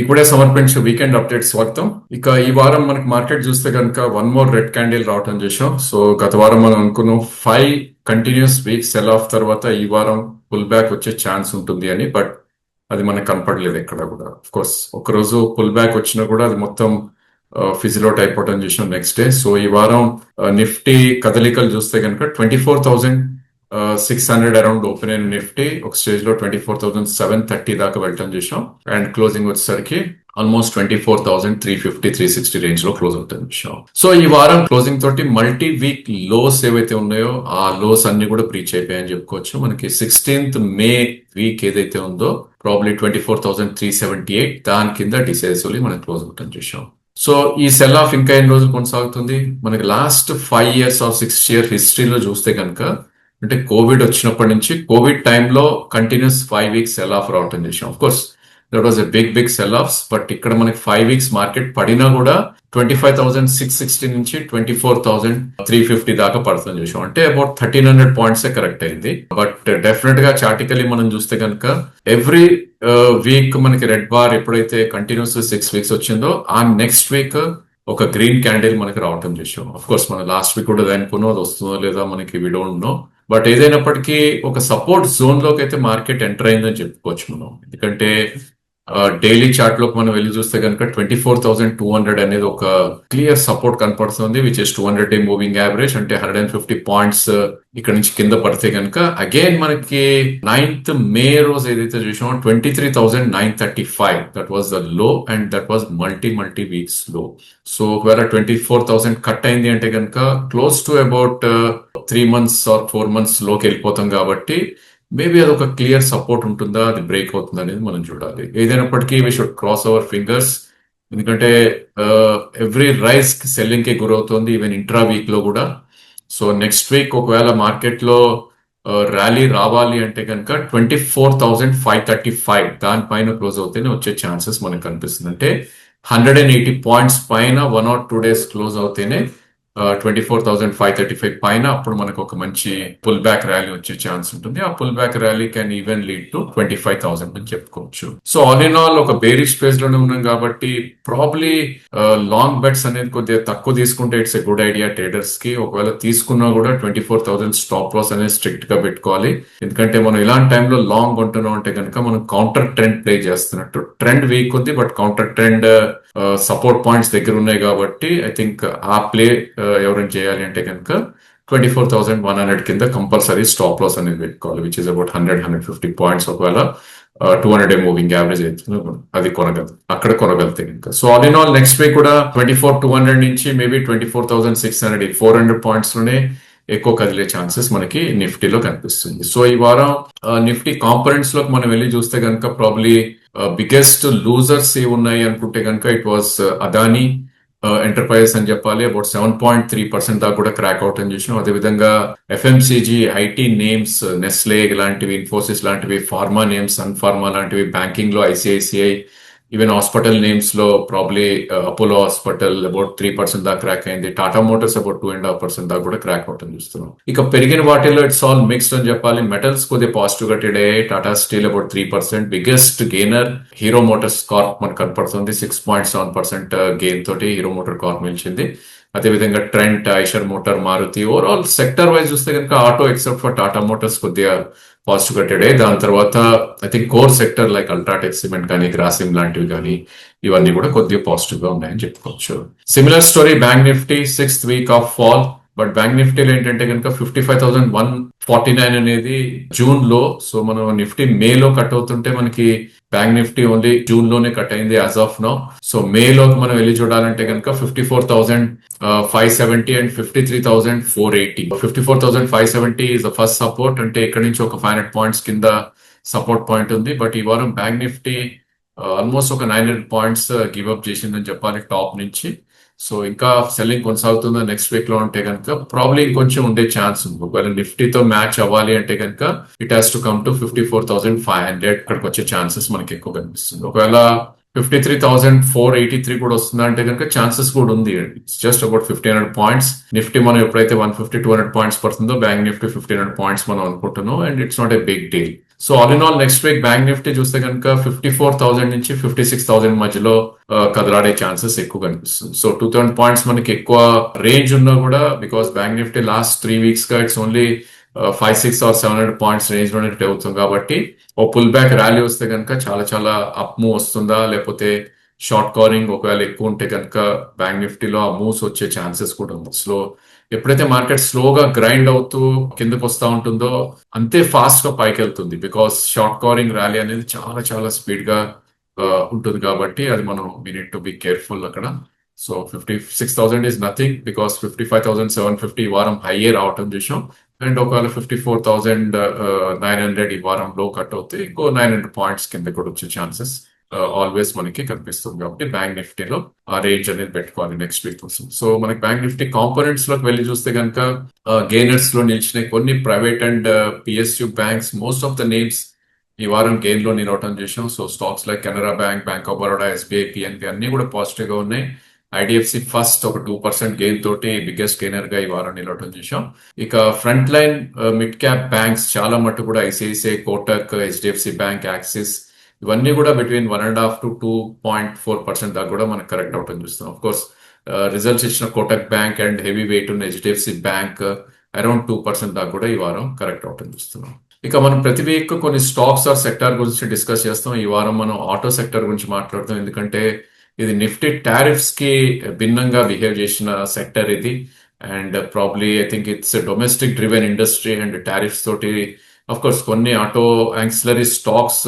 ఇప్పుడే సమర్పించే weekend update స్వాగతం. ఇక ఈ వారం మనకి మార్కెట్ చూస్తే కనుక వన్ మోర్ రెడ్ క్యాండిల్ రావటం చేసాం సో గత వారం మనం అనుకున్నాం five continuous week sell off తర్వాత ఈ వారం పుల్ బ్యాక్ వచ్చే ఛాన్స్ ఉంటుంది అని బట్ అది మనకు కనపడలేదు ఎక్కడ కూడా. అఫ్ కోర్స్ ఒకరోజు పుల్ బ్యాక్ వచ్చినా కూడా అది మొత్తం ఫిజిలోట్ అయిపోవటం చేసాం నెక్స్ట్ డే సో ఈ వారం నిఫ్టీ కదలికలు చూస్తే కనుక twenty four thousand six hundred around open అయిన నిఫ్టీ ఒక స్టేజ్లో twenty four thousand seven thirty దాకా వెళ్ళటం చేసాం అండ్ క్లోజింగ్ వచ్చేసరికి almost twenty four thousand three fifty three sixty రేంజ్లో క్లోజ్ అవుతుంది విషయం సో ఈ వారం క్లోజింగ్ తోటి మల్టీ వీక్ లోస్ ఏవైతే ఉన్నాయో ఆ లోస్ అన్ని కూడా ప్రీచ్ అయిపోయాయని చెప్పుకోవచ్చు. మనకి సిక్స్టీన్త్ మే వీక్ ఏదైతే ఉందో probably twenty four thousand three seventy eight దాని కింద డిసైసివ్లీ మనం క్లోజ్ అవుతాం చూసాం సో ఈ సెల్ ఆఫ్ ఇంకా ఎన్ని రోజులు కొనసాగుతుంది? మనకి last five years of six year హిస్టరీలో చూస్తే కనుక అంటే కోవిడ్ వచ్చినప్పటి నుంచి కోవిడ్ టైంలో continuous five weeks sell off రావటం చేసాం of course that was a big big sell offs but ఇక్కడ మనకి ఫైవ్ వీక్స్ మార్కెట్ పడినా కూడా twenty five thousand six sixty నుంచి twenty four thousand three fifty దాకా పడుతుంది చూసాం అంటే about thirteen hundred points correct అయింది. బట్ డెఫినెట్గా చాటికలీ మనం చూస్తే కనుక ఎవ్రీ వీక్ uh, మనకి రెడ్ బార్ ఎప్పుడైతే కంటిన్యూస్ సిక్స్ వీక్స్ వచ్చిందో ఆ నెక్స్ట్ వీక్ ఒక గ్రీన్ క్యాండిల్ మనకి రావటం చూసాం అఫ్ కోర్స్ మనం లాస్ట్ వీక్ కూడా అనుకున్నాం అది వస్తుందో లేదా మనకి విడో డోంట్ నో బట్ ఏదైనప్పటికీ ఒక సపోర్ట్ జోన్లోకి అయితే మార్కెట్ ఎంటర్ అయిందని చెప్పుకోవచ్చు మనం. ఎందుకంటే డైలీ చార్ట్లోకి మనం వెళ్ళి చూస్తే కనుక twenty four thousand two hundred అనేది ఒక క్లియర్ సపోర్ట్ కనపడుతుంది which is two hundred day moving average అంటే హండ్రెడ్ అండ్ ఫిఫ్టీ పాయింట్స్ ఇక్కడ నుంచి కింద పడితే కనుక. అగైన్ మనకి నైన్త్ మే రోజు ఏదైతే చూసామో twenty three thousand nine thirty five that was the low and that was multi multi వీక్స్లో so ఒకవేళ ట్వంటీ ఫోర్ థౌసండ్ కట్ అయింది అంటే కనుక close to about three months or four మంత్స్లోకి వెళ్ళిపోతాం కాబట్టి మేబీ అది ఒక క్లియర్ సపోర్ట్ ఉంటుందా? అది బ్రేక్ అవుతుందా అనేది మనం చూడాలి. ఏదైనప్పటికీ we should cross our fingers ఎందుకంటే ఎవ్రీ రైస్ సెల్లింగ్కి గురవుతుంది ఈవెన్ ఇంట్రా వీక్లో కూడా. సో నెక్స్ట్ వీక్ ఒకవేళ మార్కెట్లో ర్యాలీ రావాలి అంటే కనుక twenty four thousand five thirty five దానిపైన క్లోజ్ అవుతేనే వచ్చే ఛాన్సెస్ మనకు కనిపిస్తుంది. అంటే హండ్రెడ్ అండ్ ఎయిటీ పాయింట్స్ పైన one or two days close అవుతేనే twenty four thousand five thirty five పైన అప్పుడు మనకు ఒక మంచి పుల్ బ్యాక్ ర్యాలీ వచ్చే ఛాన్స్ ఉంటుంది. ఆ pull back rally can even lead to twenty five thousand అని చెప్పుకోవచ్చు. సో ఆల్ ఇన్ ఆల్ ఒక బేరిష్ స్పేస్లోనే ఉన్నాం కాబట్టి ప్రాబ్లీ లాంగ్ బెట్స్ అనేది కొద్దిగా తక్కువ తీసుకుంటే ఇట్స్ ఎ గుడ్ ఐడియా ట్రేడర్స్కి. ఒకవేళ తీసుకున్నా కూడా twenty four thousand stop loss అనేది స్ట్రిక్ట్గా పెట్టుకోవాలి. ఎందుకంటే మనం ఇలాంటి టైంలో లాంగ్ ఉంటున్నాం అంటే కనుక మనం కౌంటర్ ట్రెండ్ ప్లే చేస్తున్నట్టు. ట్రెండ్ వీక్ ఉంది but counter trend support points దగ్గర ఉన్నాయి కాబట్టి ఐ థింక్ ఆ ప్లే uh, ఎవరైనా చేయాలి అంటే కనుక twenty four thousand one hundred కింద కంపల్సరీ స్టాప్ లాస్ అనేది పెట్టుకోవాలి which is about hundred hundred fifty points ఒకవేళ. Two hundred a moving average అయితే అది కొనగలదు అక్కడ కొనగలితే ఇంకా. So all in all next week కూడా ట్వంటీ ఫోర్ టూ హండ్రెడ్ నుంచి maybe twenty four thousand six hundred four hundred పాయింట్స్లోనే ఎక్కువ కదిలే ఛాన్సెస్ మనకి నిఫ్టీలో కనిపిస్తుంది. సో ఈ వారం నిఫ్టీ కాంపనెంట్స్లోకి మనం వెళ్ళి చూస్తే కనుక ప్రాబ్లీ బిగ్గెస్ట్ లూజర్స్ ఏ ఉన్నాయి అనుకుంటే కనుక ఇట్ వాస్ అదానీ ఎంటర్ప్రైజెస్ అని చెప్పాలి. About seven point three percent దాకా కూడా క్రాక్ అవుట్ అని చూసినాం. అదేవిధంగా ఎఫ్ఎంసీజీ ఐటీ నేమ్స్ నెస్లే ఇలాంటివి ఇన్ఫోసిస్ లాంటివి ఫార్మా నేమ్స్ సన్ ఫార్మా లాంటివి బ్యాంకింగ్లో ICICI even hospital నేమ్స్లో probably Apollo hospital about three percent దాకా క్రాక్ అయింది. Tata Motors about two and half percent దాకా కూడా క్రాక్ అవటం చూస్తున్నాం. ఇక పెరిగిన వాటిల్లో ఇట్స్ ఆల్ మిక్స్డ్ అని చెప్పాలి. మెటల్స్ కొద్దిగా పాజిటివ్గా ట్రేడ్ అయ్యాయి. Tata Steel about three percent biggest gainer Hero Motors Corp మనకు కనపడుతుంది. Six point seven percent gain తోటి హీరో మోటార్ కార్ప్ నిలిచింది. అదేవిధంగా Trent Eicher Motor Maruti overall sector wise చూస్తే కనుక auto except for Tata Motors కొద్దిగా positive కట్టెడే దాని తర్వాత I think core sector like UltraTech Cement కానీ గ్రాసిమ్ లాంటివి కానీ ఇవన్నీ కూడా కొద్దిగా పాజిటివ్గా ఉన్నాయని చెప్పుకోవచ్చు. Similar story bank Nifty sixth week of fall but bank నిఫ్టీలో ఏంటంటే కనుక fifty five thousand one forty nine అనేది జూన్లో. సో మనం నిఫ్టీ మే లో కట్ అవుతుంటే మనకి బ్యాంక్ నిఫ్టీ ఓన్లీ జూన్లోనే కట్ అయింది as of now so May లో మనం వెళ్ళి చూడాలంటే కనుక fifty four thousand five seventy and fifty three thousand four eighty fifty four thousand five seventy is the first support అంటే ఇక్కడ నుంచి ఒక ఫైవ్ హండ్రెడ్ పాయింట్స్ కింద సపోర్ట్ పాయింట్ ఉంది. బట్ ఈ వారం బ్యాంక్ నిఫ్టీ ఆల్మోస్ట్ ఒక nine hundred points give up చేసిందని చెప్పాలి టాప్ నుంచి. సో ఇంకా సెల్లింగ్ కొనసాగుతుందో నెక్స్ట్ వీక్లో ఉంటే కనుక ప్రాబ్లీ ఇంకొంచెం ఉండే ఛాన్స్ ఉంది. ఒకవేళ నిఫ్టీతో మ్యాచ్ అవ్వాలి అంటే కనుక it has to come to fifty four thousand five hundred ఇక్కడికి వచ్చే ఛాన్సెస్ మనకి ఎక్కువ కనిపిస్తుంది. ఒకవేళ fifty three thousand four eighty three కూడా వస్తుందా అంటే కనుక ఛాన్సెస్ కూడా ఉంది. It's just about fifty hundred points Nifty మనం ఎప్పుడైతే one fifty two hundred points పడుతుందో bank Nifty fifty hundred points మనం అనుకుంటున్నాం. And it's not a big deal so all in all next week bank Nifty చూస్తే కనుక fifty four thousand నుంచి fifty six thousand మధ్యలో కదలాడే ఛాన్సెస్ ఎక్కువ కనిపిస్తుంది. సో టూ థౌసండ్ పాయింట్స్ మనకి ఎక్కువ రేంజ్ ఉన్నా కూడా because bank Nifty last three వీక్స్గా it's only five six or seven hundred points రేంజ్లోనే అవుతుంది కాబట్టి ఓ పుల్ బ్యాక్ ర్యాలీ వస్తే కనుక చాలా చాలా అప్ మూవ్ వస్తుందా? లేకపోతే షార్ట్ కవరింగ్ ఒకవేళ ఎక్కువ ఉంటే కనుక బ్యాంక్ నిఫ్టీలో ఆ మూవ్స్ వచ్చే ఛాన్సెస్ కూడా ఉంది సో ఎప్పుడైతే మార్కెట్ స్లోగా గ్రైండ్ అవుతూ కిందకు వస్తూ ఉంటుందో అంతే ఫాస్ట్గా పైకి వెళ్తుంది బికాస్ షార్ట్ కవరింగ్ ర్యాలీ అనేది చాలా చాలా స్పీడ్గా ఉంటుంది కాబట్టి అది మనం we need to be careful అక్కడ. So fifty six thousand is nothing because fifty five thousand seven fifty ఈ వారం హైయే రావటం చూసాం. అండ్ ఒకవేళ fifty four thousand nine hundred ఈ వారం లో కట్ అవుతే ఇంకో నైన్ హండ్రెడ్ పాయింట్స్ కింద కూడా వచ్చే ఛాన్సెస్ Uh, ఆల్వేస్ మనకి కనిపిస్తుంది కాబట్టి బ్యాంక్ నిఫ్టీలో ఆ రేంజ్ అనేది పెట్టుకోవాలి నెక్స్ట్ వీక్ కోసం. సో మనకి బ్యాంక్ నిఫ్టీ కాంపోనెంట్స్లోకి వెళ్ళి చూస్తే కనుక గెయినర్స్ uh, లో నిలిచిన కొన్ని private and PSU banks most of the names ఈ వారం గెయిన్లో నిలవటం చేశాం. So stocks like Canara bank bank of Baroda SBI PNB అన్ని కూడా పాజిటివ్గా ఉన్నాయి. ఐడిఎఫ్సి ఫస్ట్ ఒక టూ పర్సెంట్ గెయిన్ తోటి బిగ్గెస్ట్ గెయినర్గా ఈ వారం నిలవటం చేశాం. ఇక front line mid cap banks చాలా మట్టు కూడా ICICI Kotak HDFC bank Axis ఇవన్నీ కూడా between one and half to two point four percent దాకా కూడా మనకు కరెక్ట్ అవటం చూస్తున్నాం. ఆఫ్ కోర్స్ రిజల్ట్స్ ఇచ్చిన Kotak bank and heavy weight ఉన్న HDFC bank around two percent దాకా కూడా ఈ వారం కరెక్ట్ అవటం చూస్తున్నాం. ఇక మనం ప్రతి వీక్ కొన్ని స్టాక్స్ ఆర్ సెక్టార్ గురించి డిస్కస్ చేస్తాం. ఈ వారం మనం ఆటో సెక్టర్ గురించి మాట్లాడతాం. ఎందుకంటే ఇది నిఫ్టీ టారిఫ్స్కి భిన్నంగా బిహేవ్ చేసిన సెక్టర్ ఇది. And probably I think it's domestic driven industry and tariffs తోటి అఫ్ కోర్స్ కొన్ని ఆటో యాంక్సిలరీ స్టాక్స్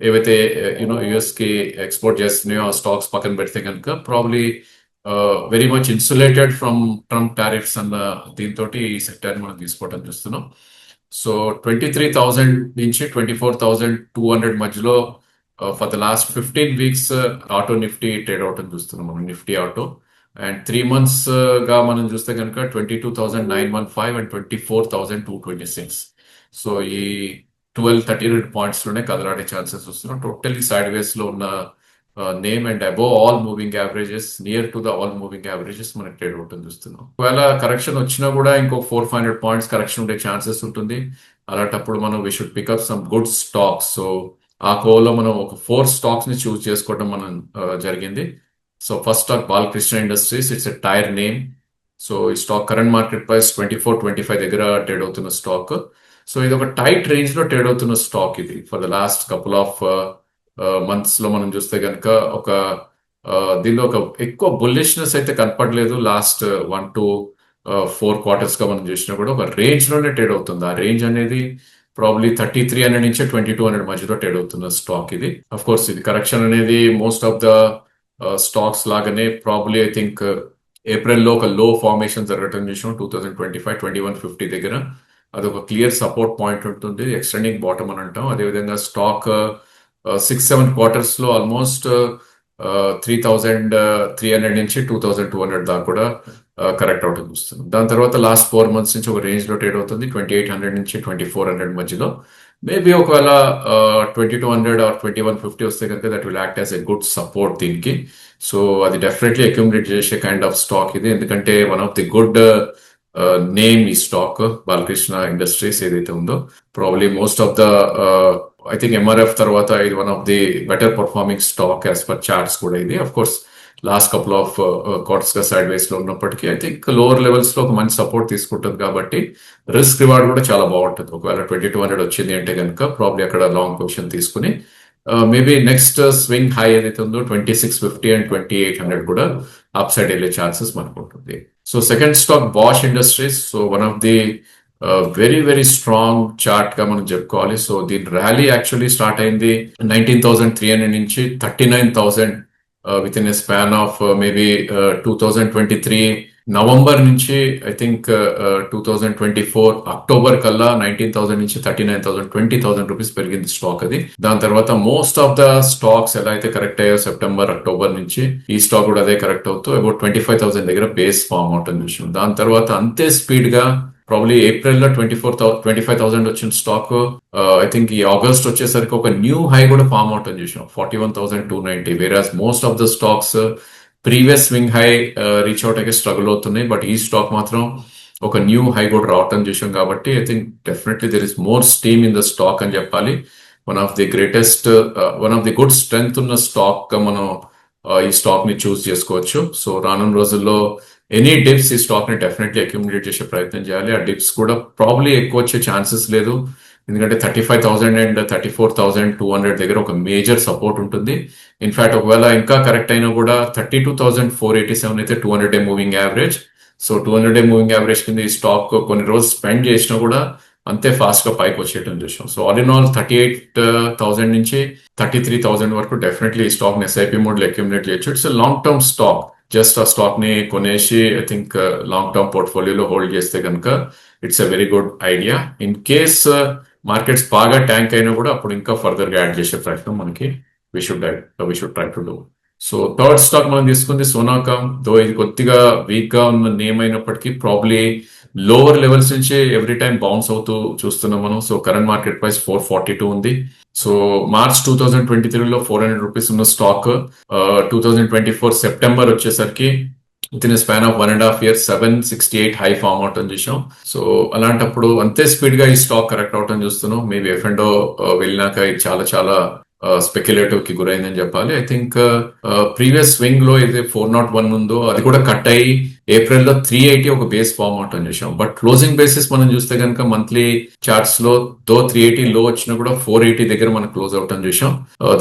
ఏవైతే యూనో యుఎస్కి ఎక్స్పోర్ట్ చేస్తున్నాయో ఆ స్టాక్స్ పక్కన పెడితే కనుక probably very much insulated from Trump tariffs అన్న దీంతో ఈ సెక్టర్ మనం తీసుకోవడం చూస్తున్నాం. సో ట్వంటీ త్రీ థౌజండ్ నుంచి twenty four thousand two hundred మధ్యలో for the last fifteen weeks auto Nifty trade అవటం చూస్తున్నాం మనం నిఫ్టీ ఆటో అండ్ త్రీ మంత్స్గా మనం చూస్తే కనుక twenty two thousand nine one five and twenty four thousand two twenty six so ఈ twelve thirty eight పాయింట్స్లోనే కదలాడే ఛాన్సెస్ వస్తున్నాయి. టోటల్లీ సైడ్ వేస్లో ఉన్న name and above all moving averages near to the all moving averages మనకి trade అవుతుంది చూస్తున్నాం. ఒకవేళ కరెక్షన్ వచ్చినా కూడా ఇంకో four five hundred points correction ఉండే ఛాన్సెస్ ఉంటుంది. అలాంటప్పుడు మనం we should pick up some good stocks so ఆ కోలో మనం ఒక ఫోర్ స్టాక్స్ని చూస్ చేసుకోవడం మనం జరిగింది. So first stock Balkrishna industries it's a tyre name so ఈ stock current market price twenty four twenty five దగ్గర ట్రేడ్ అవుతున్న స్టాక్ సో ఇది ఒక టైట్ రేంజ్లో ట్రేడ్ అవుతున్న స్టాక్ ఇది. For the last couple of మంత్స్లో మనం చూస్తే కనుక ఒక uh, దీనిలో ఒక ఎక్కువ బుల్లిష్నెస్ అయితే కనపడలేదు. లాస్ట్ వన్ టు ఫోర్ క్వార్టర్స్గా మనం చూసినా కూడా ఒక రేంజ్లోనే ట్రేడ్ అవుతుంది. ఆ రేంజ్ అనేది ప్రాబ్లీ థర్టీ త్రీ హండ్రెడ్ నుంచి ట్వంటీ టూ హండ్రెడ్ మధ్యలో ట్రేడ్ అవుతున్న స్టాక్ ఇది. అఫ్ కోర్స్ ఇది కరెక్షన్ అనేది మోస్ట్ ఆఫ్ ద స్టాక్స్ లాగానే ప్రాబ్లీ ఐ థింక్ ఏప్రిల్లో ఒక లో ఫార్మేషన్ జరగటం చూసినాం. Two thousand twenty five twenty one fifty దగ్గర. అదొక క్లియర్ సపోర్ట్ పాయింట్ ఉంటుంది. ఎక్స్టెండింగ్ బాటమ్ అని అంటాం. అదేవిధంగా స్టాక్ సిక్స్ సెవెన్ క్వార్టర్స్లో almost three thousand three hundred నుంచి టూ థౌజండ్ టూ హండ్రెడ్ దాకా కూడా uh, కరెక్ట్ అవటం చూస్తున్నాం. దాని తర్వాత లాస్ట్ ఫోర్ మంత్స్ నుంచి ఒక రేంజ్లో ట్రేడ్ అవుతుంది. ట్వంటీ ఎయిట్ హండ్రెడ్ నుంచి ట్వంటీ ఫోర్ హండ్రెడ్ మధ్యలో. మేబీ ఒకవేళ twenty two hundred or twenty one fifty వస్తే కనుక that will act as a good support దీనికి. సో అది డెఫినెట్లీ అక్యూమిలేట్ చేసే కైండ్ ఆఫ్ స్టాక్ ఇది. ఎందుకంటే one of the good name ఈ స్టాక్ బాలకృష్ణ ఇండస్ట్రీస్ ఏదైతే ఉందో. Probably most of the I think MRF తర్వాత ఇది one of the better performing stock as per charts కూడా ఇది. Of course last couple of క్వార్టర్స్గా side వేస్లో ఉన్నప్పటికీ ఐ థింక్ లోవర్ లెవెల్స్లో ఒక మంచి సపోర్ట్ తీసుకుంటుంది కాబట్టి రిస్క్ రివార్డ్ కూడా చాలా బాగుంటుంది. ఒకవేళ ట్వంటీ టూ హండ్రెడ్ వచ్చింది అంటే కనుక ప్రాబ్లీ అక్కడ లాంగ్ పొజిషన్ తీసుకుని మేబీ నెక్స్ట్ స్వింగ్ హై ఏదైతే ఉందో twenty six fifty and twenty eight hundred కూడా అప్ సైడ్ వెళ్ళే ఛాన్సెస్ మనకు ఉంటుంది. So second stock Bosch industries so one of the very very strong చార్ట్గా మనం చెప్పుకోవాలి సో దీని ర్యాలీ యాక్చువల్లీ స్టార్ట్ అయింది నైన్టీన్ థౌసండ్ త్రీ హండ్రెడ్ నుంచి thirty nine thousand within a span of maybe two thousand twenty three November నుంచి I think two thousand twenty four October కల్లా nineteen thousand నుంచి thirty nine thousand twenty thousand rupees పెరిగింది stock అది. దాని తర్వాత most of the stocks ఎలా అయితే correct అయ్యో సెప్టెంబర్ అక్టోబర్ నుంచి ఈ స్టాక్ కూడా అదే కరెక్ట్ అవుతూ అబౌట్ ట్వంటీ ఫైవ్ థౌసండ్ దగ్గర బేస్ ఫామ్ అవుతుంది విషయం దాని తర్వాత అంతే స్పీడ్గా ప్రాబ్లీ ఏప్రిల్లో twenty four twenty five thousand వచ్చిన స్టాక్ ఐ థింక్ ఈ ఆగస్ట్ వచ్చేసరికి ఒక న్యూ హై కూడా ఫామ్ అవుట్ అని చూసాం forty one thousand two ninety versus most of the stocks previous swing high reach out అయితే స్ట్రగుల్ అవుతున్నాయి. బట్ ఈ స్టాక్ మాత్రం ఒక న్యూ హై కూడా రావటం చూసాం కాబట్టి I think definitely there is more steam in the stock అని చెప్పాలి. One of the greatest one of the good strength ఉన్న స్టాక్గా మనం ఈ స్టాక్ని చూస్ చేసుకోవచ్చు. సో రానున్న రోజుల్లో ఎనీ డిప్స్ ఈ స్టాక్ని డెఫినెట్లీ అక్యుములేట్ చేసే ప్రయత్నం చేయాలి. ఆ డిప్స్ కూడా ప్రాబ్లీ ఎక్కువ వచ్చే ఛాన్సెస్ లేదు. ఎందుకంటే thirty five thousand and thirty four thousand two hundred దగ్గర ఒక మేజర్ సపోర్ట్ ఉంటుంది. ఇన్ఫాక్ట్ ఒకవేళ ఇంకా కరెక్ట్ అయినా కూడా thirty two thousand four eighty seven అయితే two hundred day moving average. So two hundred day moving average కింద ఈ స్టాక్ కొన్ని రోజులు స్పెండ్ చేసినా కూడా అంతే ఫాస్ట్గా పైకి వచ్చేయటం చూసాం. So all in all thirty eight thousand నుంచి థర్టీ త్రీ థౌసండ్ వరకు డెఫినెట్లీ ఈ స్టాక్ ఎస్ఐపి మోడ్లో చేయొచ్చు. It's long term stock just ఆ స్టాక్ని కొనేసి ఐ థింక్ లాంగ్ టర్మ్ పోర్ట్ఫోలియోలో హోల్డ్ చేస్తే కనుక it's a very good idea in case markets బాగా ట్యాంక్ అయినా కూడా అప్పుడు ఇంకా ఫర్దర్గా యాడ్ చేసే ప్రయత్నం మనకి we should we should try to do so third stock మనం తీసుకుంది సోనాకామ్ దో ఇది కొద్దిగా వీక్గా ఉన్న నేమ్ అయినప్పటికీ ప్రాబ్లీ లోవర్ లెవెల్స్ నుంచి ఎవ్రీ టైం బౌన్స్ అవుతూ చూస్తున్నాం మనం. So current market price four forty two ఉంది. So March two thousand twenty త్రీలో ఫోర్ హండ్రెడ్ రూపీస్ ఉన్న stock two thousand twenty four September వచ్చేసరికి within span of one and half year seven sixty eight high form అవటం చూసాం. So అలాంటప్పుడు అంతే స్పీడ్గా ఈ స్టాక్ కరెక్ట్ అవటం చూస్తున్నాం. మేబీ ఎఫ్ అండ్ వెళ్ళినాక ఇది చాలా చాలా స్పెక్యులేటివ్కి గురైందని చెప్పాలి. ఐ థింక్ ప్రీవియస్ స్వింగ్లో ఏదైతే ఫోర్ నాట్ వన్ ఉందో అది కూడా కట్ అయ్యి ఏప్రిల్లో త్రీ ఎయిటీ ఒక బేస్ ఫామ్ అవటం చేసాం బట్ క్లోజింగ్ బేసిస్ మనం చూస్తే కనుక మంత్లీ చార్ట్స్లో దో త్రీ ఎయిటీ లో వచ్చినా కూడా ఫోర్ ఎయిటీ దగ్గర మనం క్లోజ్ అవటం చూసాం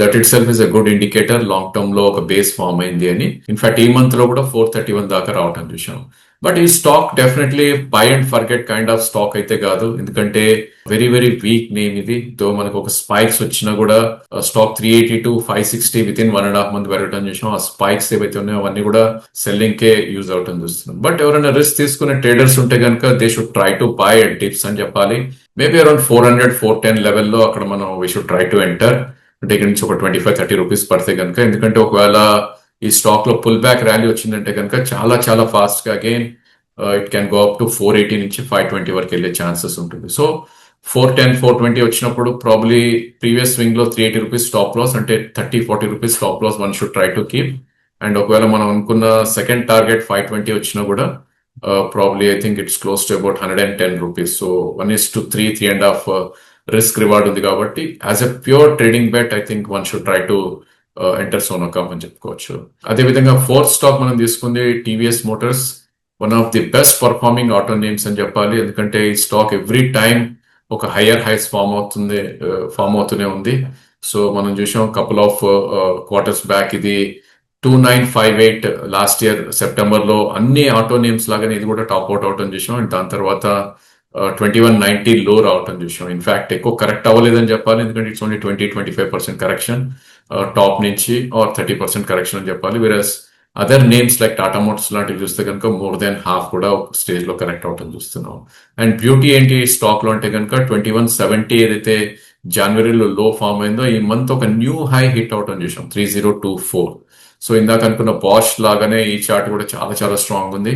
that itself is a good indicator long టర్మ్లో ఒక బేస్ ఫామ్ అయింది అని. ఇన్ఫాక్ట్ ఈ మంత్లో కూడా ఫోర్ థర్టీ వన్ దాకా రావటం చూసాం బట్ ఈ stock definitely buy and forget kind of stock అయితే కాదు. ఎందుకంటే వెరీ వెరీ వీక్ నేమ్ ఇది. తో మనకు ఒక స్పైక్స్ వచ్చినా కూడా stock three eighty to five sixty within one and half month పెరగడం చూసాం ఆ స్పైక్స్ ఏవైతే ఉన్నాయో అవన్నీ కూడా సెల్లింగ్ కే యూజ్ అవటం చూస్తున్నాం. బట్ ఎవరైనా రిస్క్ తీసుకునే ట్రేడర్స్ ఉంటే కనుక they should try to buy and dips అని చెప్పాలి. Maybe around four hundred four ten లెవెల్లో అక్కడ మనం we should try to enter అంటే ఇక్కడ నుంచి ఒక ట్వంటీ ఫైవ్ థర్టీ రూపీస్ పడితే కనుక ఎందుకంటే ఒకవేళ ఈ స్టాక్లో పుల్ బ్యాక్ ర్యాలీ వచ్చిందంటే కనుక చాలా చాలా ఫాస్ట్గా again it can go up to four eighty నుంచి ఫైవ్ ట్వంటీ వరకు వెళ్ళే ఛాన్సెస్ ఉంటుంది. So four ten four twenty వచ్చినప్పుడు probably previous స్వింగ్లో three eighty rupees stop loss అంటే thirty forty rupees stop loss one should try to keep and ఒకవేళ మనం అనుకున్న second target five twenty వచ్చినా కూడా probably I think it's close to about hundred and ten rupees so one is to three three and half risk reward ఉంది కాబట్టి as a pure trading bet I think one should try to enter Sonacom అని చెప్పుకోవచ్చు. అదేవిధంగా fourth stock మనం తీసుకుంది TVS motors one of the best performing auto names అని చెప్పాలి. ఎందుకంటే ఈ స్టాక్ ఎవ్రీ టైం ఒక హయ్యర్ హైస్ ఫామ్ అవుతుంది ఫామ్ అవుతూనే ఉంది. సో మనం చూసాం కపుల్ ఆఫ్ క్వార్టర్స్ బ్యాక్ ఇది two nine five eight last year సెప్టెంబర్లో అన్ని ఆటో నేమ్స్ లాగానే ఇది కూడా టాప్ అవుట్ అవటం చూసాం. అండ్ దాని తర్వాత ట్వంటీ వన్ నైన్టీ లో రావటం చూసాం ఇన్ఫాక్ట్ ఎక్కువ కరెక్ట్ అవ్వలేదని చెప్పాలి. ఎందుకంటే it's only twenty twenty five percent correction top నుంచి ఆర్ థర్టీ పర్సెంట్ కరెక్షన్ అని చెప్పాలి. Versus other names like Tata motors లాంటివి చూస్తే కనుక మోర్ దెన్ హాఫ్ కూడా స్టేజ్లో కరెక్ట్ అవటం చూస్తున్నాం. అండ్ బ్యూటీ ఏంటి? స్టాక్లో అంటే కనుక ట్వంటీ వన్ సెవెంటీ ఏదైతే జనవరిలో లో ఫామ్ అయిందో ఈ మంత్ ఒక న్యూ హై హిట్ అవటం చూసాం three zero two four so ఇందాక అనుకున్న బాష్ లాగానే ఈ చార్ట్ కూడా చాలా చాలా స్ట్రాంగ్ ఉంది.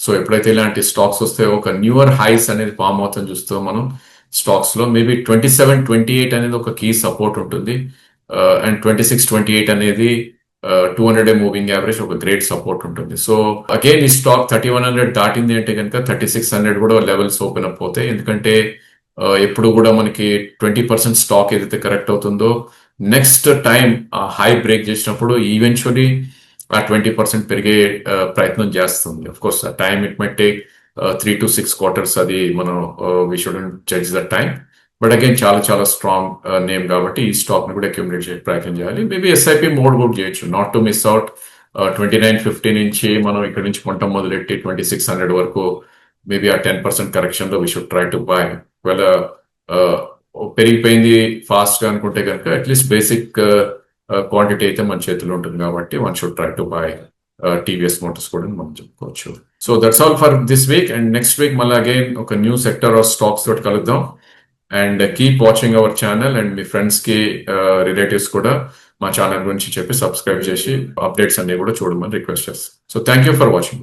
సో ఎప్పుడైతే ఇలాంటి స్టాక్స్ వస్తే ఒక న్యూయర్ హైస్ అనేది ఫామ్ అవుతుంది చూస్తూ మనం స్టాక్స్లో maybe twenty seven twenty eight అనేది ఒక కీ సపోర్ట్ ఉంటుంది. And twenty six twenty eight అనేది two hundred a moving average ఒక గ్రేట్ సపోర్ట్ ఉంటుంది. సో అగైన్ ఈ స్టాక్ థర్టీ వన్ హండ్రెడ్ దాటింది అంటే కనుక థర్టీ సిక్స్ హండ్రెడ్ కూడా లెవెల్స్ ఓపెన్ అప్ అవుతాయి ఎందుకంటే uh, ఎప్పుడు కూడా మనకి ట్వంటీ పర్సెంట్ స్టాక్ ఏదైతే కరెక్ట్ అవుతుందో నెక్స్ట్ టైం హై బ్రేక్ చేసినప్పుడు ఈవెన్చువలీ ఆ ట్వంటీ పర్సెంట్ పెరిగే ప్రయత్నం చేస్తుంది. Of course time it may take three to six quarters అది మనం we should judge the time but again చాలా చాలా స్ట్రాంగ్ నేమ్ కాబట్టి ఈ స్టాక్ని కూడా అక్యుములేట్ చేసే ప్రయత్నం చేయాలి. మేబీ ఎస్ఐపి మోడ్ కూడా చేయొచ్చు. Not to miss out twenty nine fifty నుంచి మనం ఇక్కడ నుంచి కొంటాం మొదలెట్టి ట్వంటీ సిక్స్ హండ్రెడ్ వరకు మేబీ ఆ ten percent కరెక్షన్లో we should try to buy ఒకవేళ పెరిగిపోయింది ఫాస్ట్గా అనుకుంటే కనుక అట్లీస్ట్ బేసిక్ క్వాంటిటీ అయితే మన చేతిలో ఉంటుంది కాబట్టి one should try to buy TVS Motors కూడా మనం చెప్పుకోవచ్చు. So that's all for this week and next week మళ్ళీ అగైన్ ఒక న్యూ సెక్టర్ ఆఫ్ స్టాక్స్ తోటి కలుద్దాం. And keep watching our channel and మీ ఫ్రెండ్స్కి రిలేటివ్స్ కూడా మా ఛానల్ గురించి చెప్పి సబ్స్క్రైబ్ చేసి అప్డేట్స్ అన్ని కూడా చూడమని రిక్వెస్ట్ చేస్తాం. So thank you for watching